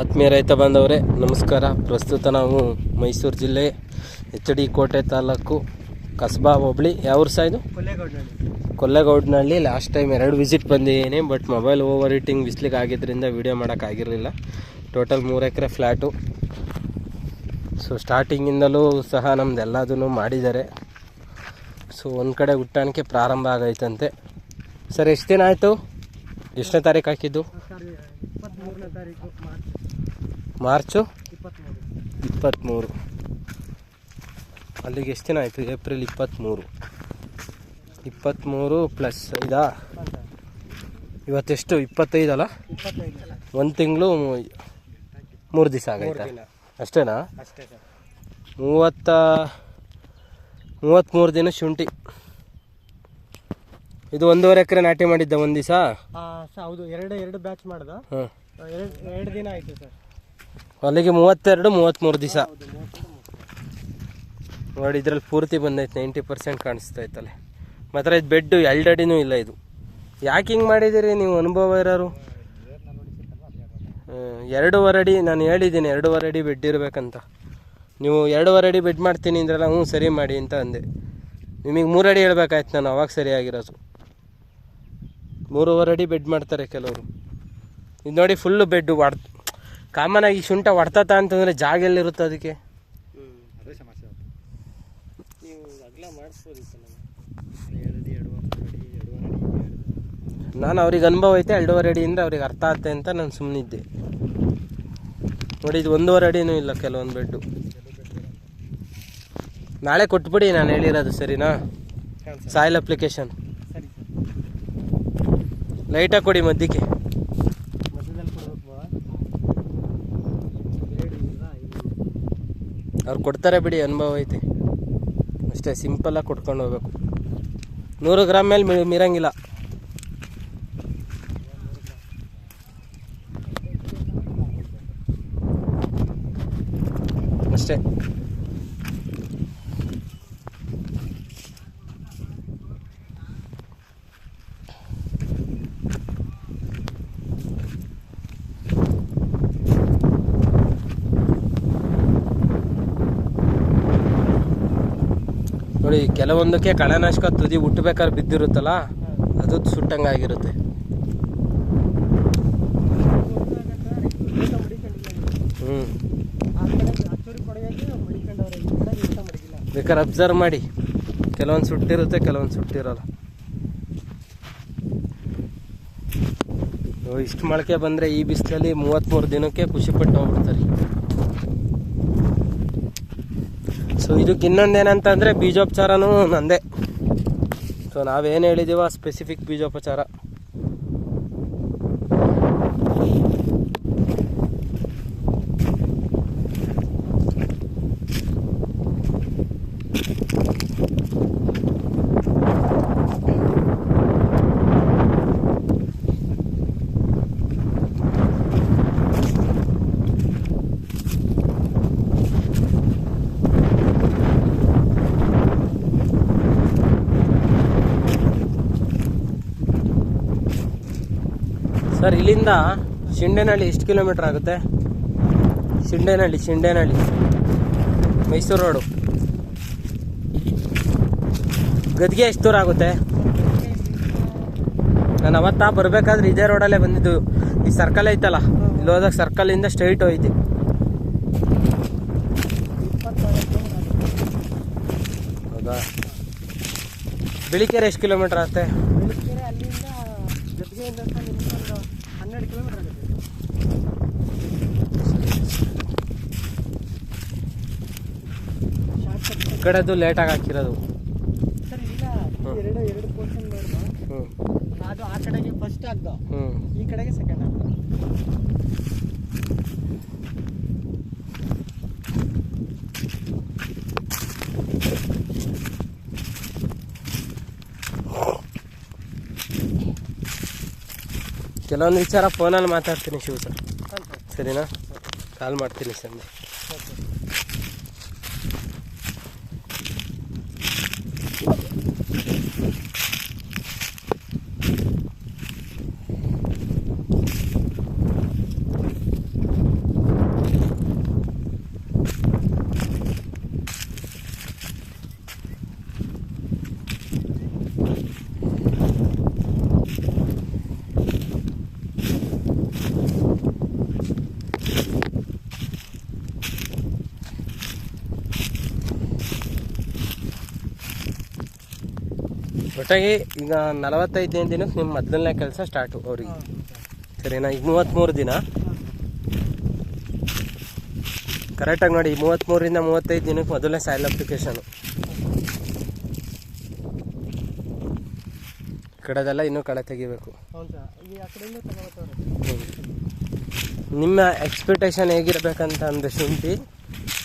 ಆತ್ಮೀಯ ರೈತ ಬಾಂಧವರೇ ನಮಸ್ಕಾರ. ಪ್ರಸ್ತುತ ನಾವು ಮೈಸೂರು ಜಿಲ್ಲೆ ಎಚ್ ಡಿ ಕೋಟೆ ತಾಲೂಕು ಕಸಬಾ ಹೋಬಳಿ. ಯಾವ ಸಹ ಇದು? ಕೊಲ್ಲೇಗೌಡನಹಳ್ಳಿ ಲಾಸ್ಟ್ ಟೈಮ್ ಎರಡು ವಿಸಿಟ್ ಬಂದಿದ್ದೀನಿ ಬಟ್ ಮೊಬೈಲ್ ಓವರ್ ಹೀಟಿಂಗ್ ಬಿಸ್ಲಿಗೆ ಆಗಿದ್ದರಿಂದ ವಿಡಿಯೋ ಮಾಡೋಕ್ಕಾಗಿರಲಿಲ್ಲ ಟೋಟಲ್ ಮೂರು ಎಕರೆ ಫ್ಲ್ಯಾಟು ಸೊ ಸ್ಟಾರ್ಟಿಂಗಿಂದಲೂ ಸಹ ನಮ್ದು ಎಲ್ಲದನ್ನು ಮಾಡಿದ್ದಾರೆ. ಸೊ ಒಂದು ಕಡೆ ಹುಟ್ಟಾಣಿಕೆ ಪ್ರಾರಂಭ ಆಗೈತಂತೆ. ಸರ್ ಎಷ್ಟು ದಿನ ಆಯಿತು? ಎಷ್ಟನೇ ತಾರೀಕು ಹಾಕಿದ್ದು? ಇಪ್ಪತ್ತ್ಮೂರನೇ ತಾರೀಕು ಮಾರ್ಚ್. ಮಾರ್ಚು? ಇಪ್ಪತ್ತ್ಮೂರು ಇಪ್ಪತ್ತ್ಮೂರು ಅಲ್ಲಿಗೆ ಎಷ್ಟು ದಿನ ಆಯಿತು? ಏಪ್ರಿಲ್ ಇಪ್ಪತ್ತ್ಮೂರು ಇಪ್ಪತ್ತ್ಮೂರು ಪ್ಲಸ್ ಇದಾ? ಇವತ್ತೆಷ್ಟು? ಇಪ್ಪತ್ತೈದಲ್ಲ ಇಪ್ಪತ್ತೈದು. ಒಂದು ತಿಂಗಳು ಮೂರು ದಿವಸ ಆಗೈತೆ ಅಷ್ಟೇನಾ? ಮೂವತ್ತ ಮೂವತ್ತ್ಮೂರು ದಿನ ಶುಂಠಿ. ಇದು ಒಂದೂವರೆ ಎಕರೆ ನಾಟಿ ಮಾಡಿದ್ದ ಒಂದು ದಿವಸ? ಹೌದು. ಎರಡು ಎರಡು ಬ್ಯಾಚ್ ಮಾಡ್ದ. ಎರಡು ದಿನ ಆಯಿತು ಸರ್. ಅಲ್ಲಿಗೆ ಮೂವತ್ತೆರಡು ಮೂವತ್ತ್ಮೂರು ದಿವಸ. ನೋಡಿ, ಇದ್ರಲ್ಲಿ ಪೂರ್ತಿ ಬಂದೈತೆ, ನೈಂಟಿ ಪರ್ಸೆಂಟ್ ಕಾಣಿಸ್ತಾ ಇತ್ತಲ್ಲ. ಮಾತ್ರ ಇದು ಬೆಡ್ಡು ಎಲ್ಡಡಿನೂ ಇಲ್ಲ ಇದು. ಯಾಕೆ ಹಿಂಗೆ ಮಾಡಿದ್ದೀರಿ ನೀವು, ಅನುಭವ ಇರೋರು? ಎರಡೂವರೆ ಅಡಿ, ನಾನು ಹೇಳಿದ್ದೀನಿ, ಎರಡೂವರೆ ಅಡಿ ಬೆಡ್ ಇರಬೇಕಂತ. ನೀವು ಎರಡೂವರೆ ಅಡಿ ಬೆಡ್ ಮಾಡ್ತೀನಿ ಅಂದ್ರಲ್ಲ, ಹ್ಞೂ, ಸರಿ ಮಾಡಿ ಅಂತ ಅಂದೆ. ನಿಮಗೆ ಮೂರು ಅಡಿ ಹೇಳ್ಬೇಕಾಯ್ತು ನಾನು, ಅವಾಗ ಸರಿಯಾಗಿರೋದು. ಮೂರುವರೆ ಅಡಿ ಬೆಡ್ ಮಾಡ್ತಾರೆ ಕೆಲವರು. ಇದು ನೋಡಿ ಫುಲ್ಲು ಬೆಡ್ಡು ಒಡ್ ಕಾಮನ್ ಆಗಿ ಶುಂಠ ಹೊಡ್ತತ ಅಂತಂದ್ರೆ ಜಾಗ ಎಲ್ಲಿರುತ್ತೆ ಅದಕ್ಕೆ. ಹ್ಞೂ ಅದೇ ಸಮಸ್ಯೆ ನೀವು ಅಗಲ ಮಾಡಿಸ್ಬೋದಿತ್ತು ನಾನು ಅವ್ರಿಗೆ ಅನುಭವ ಐತೆ ಎರಡೂವರೆ ಅಡಿಯಿಂದ ಅಂದರೆ ಅವ್ರಿಗೆ ಅರ್ಥ ಆಗುತ್ತೆ ಅಂತ ನಾನು ಸುಮ್ಮನಿದ್ದೆ ನೋಡಿ ಇದು ಒಂದೂವರೆ ಅಡಿನೂ ಇಲ್ಲ ಕೆಲವೊಂದು ಬೆಡ್ಡು. ನಾಳೆ ಕೊಟ್ಬಿಡಿ ನಾನು ಹೇಳಿರೋದು ಸರಿನಾ? ಸರ್. Soil application. ಸರಿ ಸರ್. ಲೈಟಾಗಿ ಕೊಡಿ ಮಧ್ಯಕ್ಕೆ ಮಧ್ಯದಲ್ಲಿ ಕೊಡಬೇಕು ಬ್ಲೇಡ್ ಇಲ್ಲ ಇಲ್ಲಿ ಅವ್ರು ಕೊಡ್ತಾರೆ ಬಿಡಿ, ಅನುಭವ ಐತೆ. ಅಷ್ಟೇ ಸಿಂಪಲ್ಲಾಗಿ ಕೊಟ್ಕೊಂಡು ಹೋಗ್ಬೇಕು. ನೂರು ಗ್ರಾಮ್ ಮೇಲೆ ಮಿ- ಮೀರಂಗಿಲ್ಲ. ಅಷ್ಟೇ. ನೋಡಿ, ಕೆಲವೊಂದಕ್ಕೆ ಕಳೆನಾಶಕ ತುದಿ ಹುಟ್ಟಬೇಕಾದ್ರೆ ಬಿದ್ದಿರುತ್ತಲ್ಲ, ಅದು ಸುಟ್ಟಂಗಾಗಿರುತ್ತೆ. ಹ್ಞೂ ಬೇಕಾದ್ರೆ ಅಬ್ಸರ್ವ್ ಮಾಡಿ. ಕೆಲವೊಂದು ಸುಟ್ಟಿರುತ್ತೆ, ಕೆಲವೊಂದು ಸುಟ್ಟಿರಲ್ಲ. ಇಷ್ಟು ಮೊಳಕೆ ಬಂದರೆ ಈ ಬಿಸಿಲಲ್ಲಿ ಮೂವತ್ತ್ಮೂರು ದಿನಕ್ಕೆ ಖುಷಿಪಟ್ಟು ಹೋಗ್ಬಿಡ್ತಾರೆ. ಸೊ ಇದಕ್ಕೆ ಇನ್ನೊಂದೇನಂತಂದರೆ ಬೀಜೋಪಚಾರನೂ ನಂದೇ. ಸೊ ನಾವೇನು ಹೇಳಿದ್ದೀವೋ ಸ್ಪೆಸಿಫಿಕ್ ಬೀಜೋಪಚಾರ. ಸರ್, ಇಲ್ಲಿಂದ ಶಿಂಡೇನಹಳ್ಳಿ ಎಷ್ಟು ಕಿಲೋಮೀಟ್ರ್ ಆಗುತ್ತೆ? ಶಿಂಡೇನಹಳ್ಳಿ ಶಿಂಡೇನಹಳ್ಳಿ. ಮೈಸೂರು ರೋಡು. ಗದ್ಗೆ ಎಷ್ಟು ದೂರ ಆಗುತ್ತೆ? ನಾನು ಅವತ್ತ ಬರಬೇಕಾದ್ರೆ ಇದೇ ರೋಡಲ್ಲೇ ಬಂದಿದ್ದು. ಈ ಸರ್ಕಲ್ ಐತಲ್ಲ, ಇಲ್ಲಿ ಹೋದಾಗ ಸರ್ಕಲಿಂದ ಸ್ಟ್ರೈಟ್ ಹೋಯ್ತು. ಹೌದಾ? ಬಿಳಿಕೆರೆ ಎಷ್ಟು ಕಿಲೋಮೀಟ್ರ್ ಆಗುತ್ತೆ? ಹನ್ನೆರಡು ಕಿಲೋಮೀಟರ್ ಆಗುತ್ತೆ. ಈ ಕಡೆದು ಲೇಟಾಗಿ ಹಾಕಿರೋದು. ಸರ್ ಇಲ್ಲ ಎರಡು ಎರಡು ಪೋರ್ಷನ್ ಅದು ಆ ಕಡೆಗೆ ಫಸ್ಟ್ ಆಗ್ದ. ಹ್ಞೂ ಈ ಕಡೆಗೆ ಸೆಕೆಂಡ್ ಆಗ್ದ. ಕೆಲವೊಂದು ವಿಚಾರ ಫೋನಲ್ಲಿ ಮಾತಾಡ್ತೀನಿ ಶಿವ ಸರ್ ಸರ್ ಸರಿನಾ? ಕಾಲ್ ಮಾಡ್ತೀನಿ ಸಂಜೆ ಸರ್ ಸರ್ ಒಟ್ಟಾಗಿ ಈಗ ನಲವತ್ತೈದನೇ ದಿನಕ್ಕೆ ನಿಮ್ಮ ಮೊದಲನೇ ಕೆಲಸ ಸ್ಟಾರ್ಟು ಅವ್ರಿಗೆ. ಸರಿನಾ? ಈಗ ಮೂವತ್ತ್ಮೂರು ದಿನ. ಕರೆಕ್ಟಾಗಿ ನೋಡಿ ಮೂವತ್ತ್ಮೂರಿಂದ ಮೂವತ್ತೈದು ದಿನಕ್ಕೆ ಮೊದಲನೇ ಸಾಯಿಲ್ ಅಪ್ಲಿಕೇಶನು ಕಡೆದೆಲ್ಲ ಇನ್ನೂ ಕಳೆ ತೆಗಿಬೇಕು. ನಿಮ್ಮ ಎಕ್ಸ್ಪೆಕ್ಟೇಷನ್ ಹೇಗಿರಬೇಕಂತ ಅಂದರೆ ಶುಂಠಿ.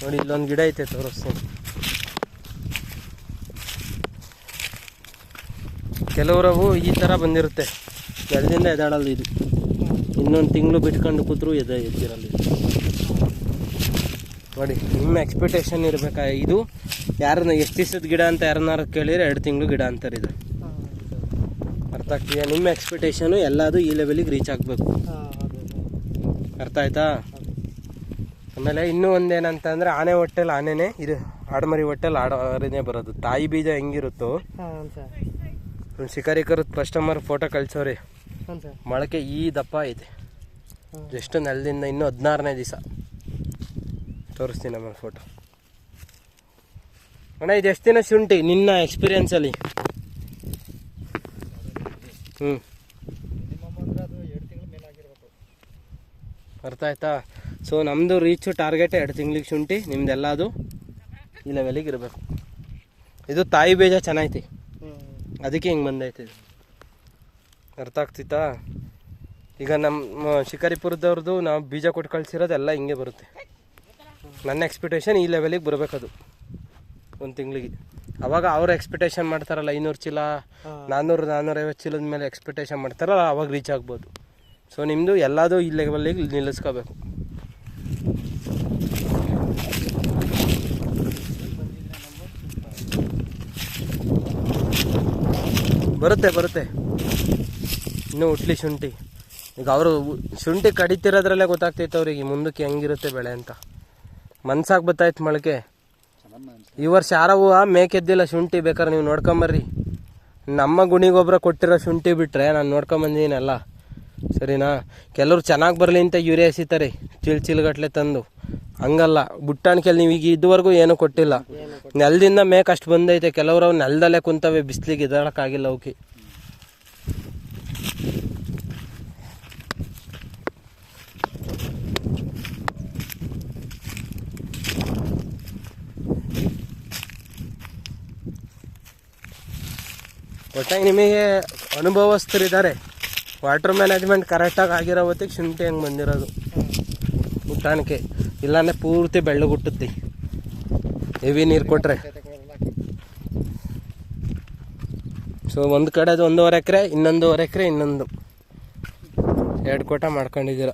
ನೋಡಿ ಇಲ್ಲೊಂದು ಗಿಡ ಐತೆ ತೋರಿಸ್ತೀನಿ. ಕೆಲವರವು ಈ ಥರ ಬಂದಿರುತ್ತೆ. ಎರಡಿಂದ ಎದಾಡಲ್ಲ ಇದು. ಇನ್ನೊಂದು ತಿಂಗಳು ಬಿಟ್ಕೊಂಡು ಕೂತ್ರು ಎದ ಎದ್ದಿರಲ್ಲ ನೋಡಿ ನಿಮ್ಮ ಎಕ್ಸ್ಪೆಕ್ಟೇಷನ್ ಇರಬೇಕಾ? ಇದು ಯಾರನ್ನ ಎಷ್ಟು ದಿವಸದ ಗಿಡ ಅಂತ ಯಾರನ್ನಾರು ಕೇಳಿದ್ರೆ ಎರಡು ತಿಂಗಳು ಗಿಡ ಅಂತಾರೆ ಇದು. ಅರ್ಥ ಆಗ್ತಿದೆಯಾ? ನಿಮ್ಮ ಎಕ್ಸ್ಪೆಕ್ಟೇಷನು ಎಲ್ಲದು ಈ ಲೆವೆಲಿಗೆ ರೀಚ್ ಆಗಬೇಕು. ಅರ್ಥ ಆಯ್ತಾ? ಆಮೇಲೆ ಇನ್ನೂ ಒಂದೇನಂತ ಅಂದರೆ ಆನೆ ಹೊಟ್ಟೆಲಿ ಆನೆನೇ ಇದು ಆಡಮರಿ ಹೊಟ್ಟೆಲಿ ಆಡಮರಿನೇ ಬರೋದು. ತಾಯಿ ಬೀಜ ಹೆಂಗಿರುತ್ತೋ ಶಿಕಾರಿ ಒಂದು ಶಿಕಾರಿಕರು ಕಸ್ಟಮರ್ ಫೋಟೋ ಕಳ್ಸೋರಿ. ಸರ್. ಮೊಳಕೆ ಈ ದಪ್ಪ ಐತೆ. ಎಷ್ಟು ಜಸ್ಟ್ ನೆಲದಿಂದ ಇನ್ನೂ ಹದಿನಾರನೇ ದಿವಸ. ತೋರಿಸ್ತೀನಿ ನಮ್ಮ ಫೋಟೋ ಅಣ್ಣ ಇದು ಎಷ್ಟು ದಿನ ಶುಂಠಿ ನಿನ್ನ ಎಕ್ಸ್ಪೀರಿಯನ್ಸಲ್ಲಿ ಹ್ಞೂ ಅರ್ಥ ಆಯ್ತಾ? ಸೊ ನಮ್ಮದು ರೀಚು ಟಾರ್ಗೆಟ್ ಎರಡು ತಿಂಗ್ಳಿಗೆ ಶುಂಠಿ ನಿಮ್ದೆಲ್ಲ ಅದು. ಈ ಲೆವೆಲಿಗೆ ಇರಬೇಕು. ಇದು ತಾಯಿ ಬೀಜ ಚೆನ್ನಾಗೈತಿ. ಹ್ಞೂ ಅದಕ್ಕೆ ಹಿಂಗೆ ಬಂದೈತೆ ಅರ್ಥ ಆಗ್ತಿತ್ತಾ? ಈಗ ನಮ್ಮ ಶಿಕಾರಿಪುರದವ್ರದ್ದು ನಾವು ಬೀಜ ಕೊಟ್ಟು ಕಳ್ಸಿರೋದೆಲ್ಲ ಹಿಂಗೆ ಬರುತ್ತೆ. ನನ್ನ ಎಕ್ಸ್ಪೆಕ್ಟೇಷನ್ ಈ ಲೆವೆಲಿಗೆ ಬರಬೇಕದು. ಒಂದು ತಿಂಗಳಿಗೆ. ಅವಾಗ ಅವ್ರು ಎಕ್ಸ್ಪೆಕ್ಟೇಷನ್ ಮಾಡ್ತಾರಲ್ಲ ಐನೂರು ಚೀಲ ನಾನ್ನೂರು ನಾನ್ನೂರೈವತ್ತು ಚೀಲದ ಮೇಲೆ ಎಕ್ಸ್ಪೆಕ್ಟೇಷನ್ ಮಾಡ್ತಾರಲ್ಲ ಅವಾಗ ರೀಚ್ ಆಗ್ಬೋದು. ಸೊ ನಿಮ್ಮದು ಎಲ್ಲದೂ ಈ ಲೆವೆಲಿಗೆ ನಿಲ್ಲಿಸ್ಕೋಬೇಕು. ಬರುತ್ತೆ ಬರುತ್ತೆ. ಇನ್ನೂ ಉಟ್ಲಿ ಶುಂಠಿ. ಈಗ ಅವರು ಶುಂಠಿ ಕಡಿತಿರೋದ್ರಲ್ಲೇ ಗೊತ್ತಾಗ್ತೈತೆ ಅವ್ರಿಗೆ ಮುಂದಕ್ಕೆ ಹೆಂಗಿರುತ್ತೆ ಬೆಳೆ ಅಂತ. ಮನ್ಸಾಗಿ ಬತ್ತಾಯ್ತು ಮೊಳಕೆ. ಈ ವರ್ಷ ಯಾರವು ಮೇಕೆದ್ದಿಲ್ಲ, ಶುಂಠಿ ಬೇಕಾದ್ರೆ ನೀವು ನೋಡ್ಕೊಂಬರ್ರಿ. ನಮ್ಮ ಗುಣಿಗೊಬ್ಬರ ಕೊಟ್ಟಿರೋ ಶುಂಠಿ ಬಿಟ್ಟರೆ ನಾನು ನೋಡ್ಕೊಂಬಂದಿದ್ದೀನಲ್ಲ ಸರಿನಾ? ಕೆಲವ್ರು ಚೆನ್ನಾಗಿ ಬರಲಿ ಅಂತ ಯೂರಿಯಾ ಎಸಿತಾರೆ ಚಿಲ್ ಚಿಲ್ಗಟ್ಲೆ ತಂದು. ಹಂಗಲ್ಲ. ಬುಟ್ಟಾಣಿಕೆಯಲ್ಲಿ ನೀವು ಈಗ ಇದುವರೆಗೂ ಏನೂ ಕೊಟ್ಟಿಲ್ಲ. ನೆಲದಿಂದ ಮೇಕ್ ಅಷ್ಟು ಬಂದೈತೆ. ಕೆಲವರು ಅವ್ರು ನೆಲದಲ್ಲೇ ಕುಂತವೆ, ಬಿಸ್ಲಿಗೆ ಇದಾಡೋಕ್ಕಾಗಿಲ್ಲ ಅವಕ್ಕೆ ಒಟ್ಟಾಗಿ ನಿಮಗೆ ಅನುಭವಸ್ಥರಿದ್ದಾರೆ. ವಾಟರ್ ಮ್ಯಾನೇಜ್ಮೆಂಟ್ ಕರೆಕ್ಟಾಗಿ ಆಗಿರೋ ಹೊತ್ತಿಗೆ ಶುಂಠಿ ಹೆಂಗೆ ಬಂದಿರೋದು. ಊಟಾಣಿಕೆ ಇಲ್ಲಾಂದ್ರೆ ಪೂರ್ತಿ ಬೆಳ್ಳಗುಟ್ಟುತ್ತೆ ಹೆವಿ ನೀರು ಕೊಟ್ಟರೆ ಸೊ ಒಂದು ಕಡೆದು ಒಂದೂವರೆ ಎಕರೆ ಇನ್ನೊಂದೂವರೆ ಎಕರೆ ಇನ್ನೊಂದು. ಎರಡು ಕೋಟ ಮಾಡ್ಕೊಂಡಿದ್ದೀರ.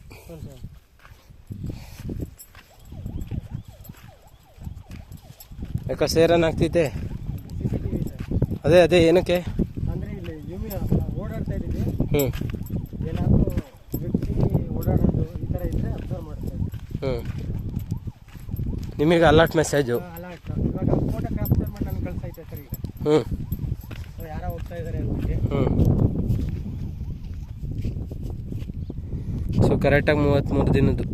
ಯಾಕೆ ಸೇರನ್ ಆಗ್ತೈತೆ? ಅದೇ ಅದೇ ಏನಕ್ಕೆ? ಅಂದರೆ ಇಲ್ಲಿ ಹ್ಞೂ ಏನಾದರೂ ವ್ಯಕ್ತಿ ಓಡಾಡೋದು ಈ ಥರ ಇದ್ದರೆ ಅಬ್ಸರ್ವ್ ಮಾಡ್ತಾ ಇದ್ದೀವಿ ಹ್ಞೂ ನಿಮಗೆ ಅಲರ್ಟ್ ಮೆಸೇಜು ಅಲರ್ಟ್ ಇವಾಗ ಫೋಟೋ ಕ್ಯಾಪ್ಚರ್ ಮಾಡಿ ಕಳ್ಸೈತೆ ಸರ್ ಈಗ? ಹ್ಞೂ ಯಾರೋ ಹೋಗ್ತಾ ಇದ್ದಾರೆ ಅಂದ್ಬಿಟ್ಟು ಹ್ಞೂ ಸೊ ಕರೆಕ್ಟಾಗಿ ಮೂವತ್ತ್ಮೂರು ದಿನದ್ದು.